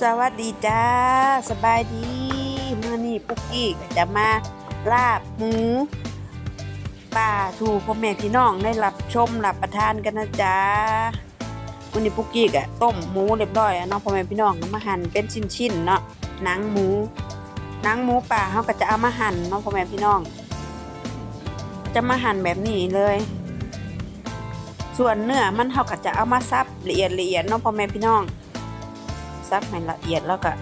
สวัสดีจ้า สบายดีเมื่อนี้ปุ๊กกี้ก็จะมาลาบหมูป่าถูพ่อแม่พี่น้องได้รับชมรับประทานกันนะจ๊ะวันนี้ปุ๊กกี้ก็ต้มหมูเรียบร้อยอะเนาะพ่อแม่พี่น้องมาหั่นเป็นชิ้นๆเนาะหนังหมูหนังหมูป่าเขาก็จะเอามาหั่นเนาะพ่อแม่พี่น้อง จะมาหั่นแบบนี้เลย ส่วนเนื้อมันเขาก็จะเอามาซับละเอียดละเอียดเนาะพ่อแม่พี่น้อง ซับให้ละเอียดแล้วก็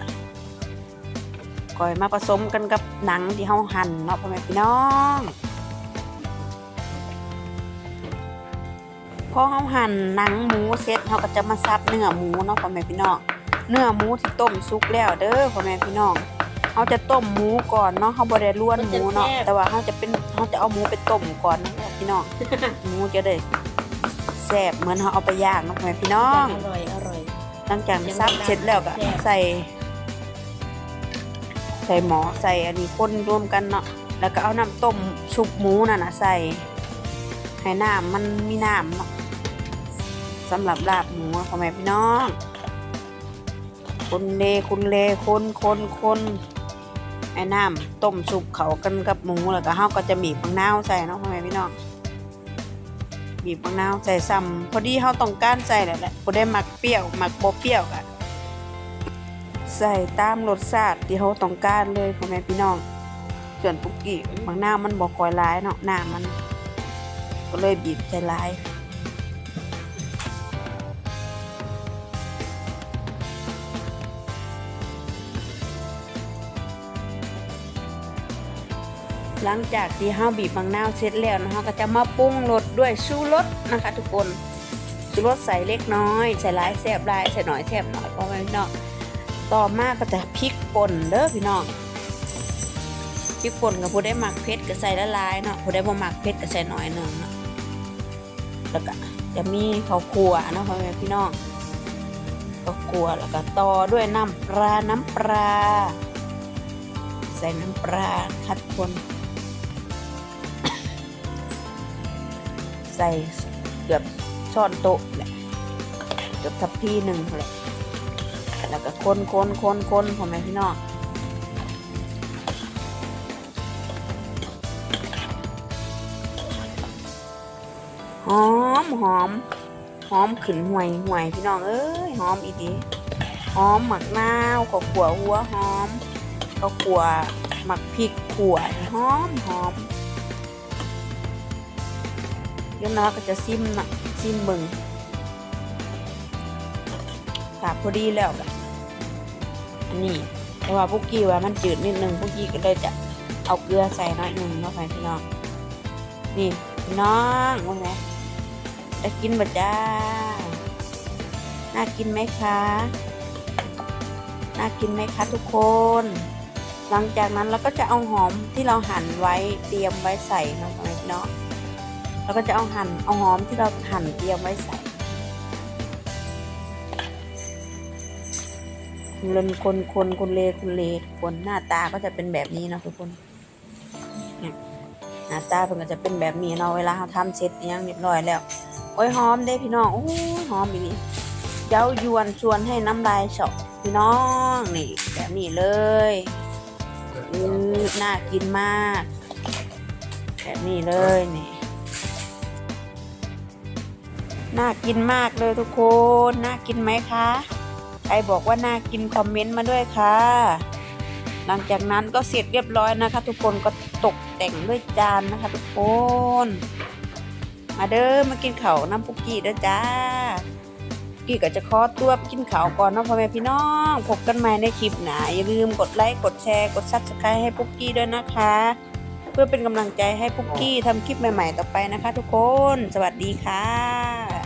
ก่อยมาผสมกันกับหนังที่เฮาหั่นเนาะพ่อแม่พี่น้องพอเฮาหั่นหนังหมูเสร็จเฮาก็จะมาซับเนื้อหมูเนาะพ่อแม่พี่น้องเนื้อหมูที่ต้มสุกแล้วเด้อพ่อแม่พี่น้องเฮาจะต้มหมูก่อนเนาะเฮาบ่ได้ล้วนหมูเนาะแต่ว่าเฮาจะเป็นเฮาจะเอาหมูไปต้มก่อนเนาะพี่น้องหมูจะได้แซ่บเหมือนเฮาเอาไปย่างเนาะพ่อแม่พี่น้องอร่อยอร่อย หลังจากซับเสร็จแล้วก็แซ่บใส่ ใส่หมอใส่อันนี้คนรวมกันเนาะแล้วก็เอาน้ำต้มชุบหมูนั่นน่ะใส่ให้น้ำมันมีน้ำเนาะสำหรับลาบหมูพ่อแม่พี่น้อง คนเลคนเลคนคนคนให้น้ำต้มชุบเขากันกับหมูแล้วก็เฮาก็จะบีบมะนาวใส่เนาะพ่อแม่พี่น้อง บีบมะนาวใส่ซ้ำพอดีเขาต้องการใส่แหละแหละบ่ได้มักเปรี้ยวมักบ่เปรี้ยวอะใส่ตามรสชาติที่เขาต้องการเลยพ่อแม่พี่น้องส่วนปุกกี้มะนาวมันบอกคอยร้ายเนาะหน้ามัน ก็เลยบีบใส่ร้าย หลังจากที่เฮาบีบมะนาวเสร็จแล้วนะเฮาก็จะมาปรุงรสด้วยชูรสนะคะ ทุกคนชูรสใส่เล็กน้อยใส่หลายแซ่บหลายใส่น้อยแซ่บน้อยพ่อแม่พี่น้องต่อมาก็จะพริกป่นเด้อพี่น้องพริกป่นกับผู้ได้หมักเผ็ดก็ใส่ละลายเนาะผู้ได้บ่หมักเผ็ดก็ใส่น้อยหนึ่งเนาะแล้วก็จะมีข้าวคั่วนะพ่อแม่พี่น้องข้าวคั่วแล้วก็ต่อด้วยน้ำปลาน้ำปลาใส่น้ำปลาคัดคน ใส่เกือบช้อนโต๊ะแหละเกือบทัพพีหนึ่งแหละแล้วก็คนคนคนคนพ่อแม่พี่น้องหอมหอมหอมขึ้นห่วยห่วยพี่น้องเอ้ยหอมอีดีหอมหมักนาวข้าวขัวหัวหอมข้าวขัวหมักพริกขัวหอมหอม ดี๋ยวน้าก็จะซิมนะซิมเบิงตาพอดีแล้วกะอันนี้แต่ว่าพวกกี้ว่ามันจืดนิดนึงพวกกี้ก็เลยจะเอาเกลือใส่น่อยหนึ่งเนาะพี่น้องนี่พี่น้องว่าไงจะกินบ่จ้าน่ากินไหมคะน่ากินไหมคะทุกคน หลังจากนั้นเราก็จะเอาหอมที่เราหั่นไว้เตรียมไว้ใส่เนาะพี่น้อง แล้วก็จะเอาหั่นเอาหอมที่เราหั่นเตรียมไว้ใส่เล่นคนคนคนเลคนเลคนหน้าตาก็จะเป็นแบบนี้เนาะทุกคนเนี่ยหน้าตาเพิ่นก็จะเป็นแบบนี้เนาะเวลาเราทำเสร็จอิหยังเรียบร้อยแล้วโอ้ยหอมเด้พี่น้องโอ้ยหอมอีนี่เย้ายวนชวนให้น้ำลายเฉาะพี่น้องนี่แบบนี้เลยอือน่ากินมาก แบบนี้เลยนี่ น่ากินมากเลยทุกคน น่ากินไหมคะ ใครบอกว่าน่ากินคอมเมนต์มาด้วยค่ะ หลังจากนั้นก็เสร็จเรียบร้อยนะคะ ทุกคนก็ตกแต่งด้วยจานนะคะ ทุกคน มาเด้อมากินเข้าน้ำปุกกี้เด้อจ้าปุกี้ก็จะขอตัวกินข้าวก่อนเนาะพ่อแม่พี่น้องพบกันใหม่ในคลิปหน้าอย่าลืมกดไลค์กดแชร์กดซับสไครต์ให้ปุกกี้ด้วยนะคะ เพื่อเป็นกำลังใจให้ปุกกี้ทำคลิปใหม่ ๆ ต่อไปนะคะ ทุกคน สวัสดีค่ะ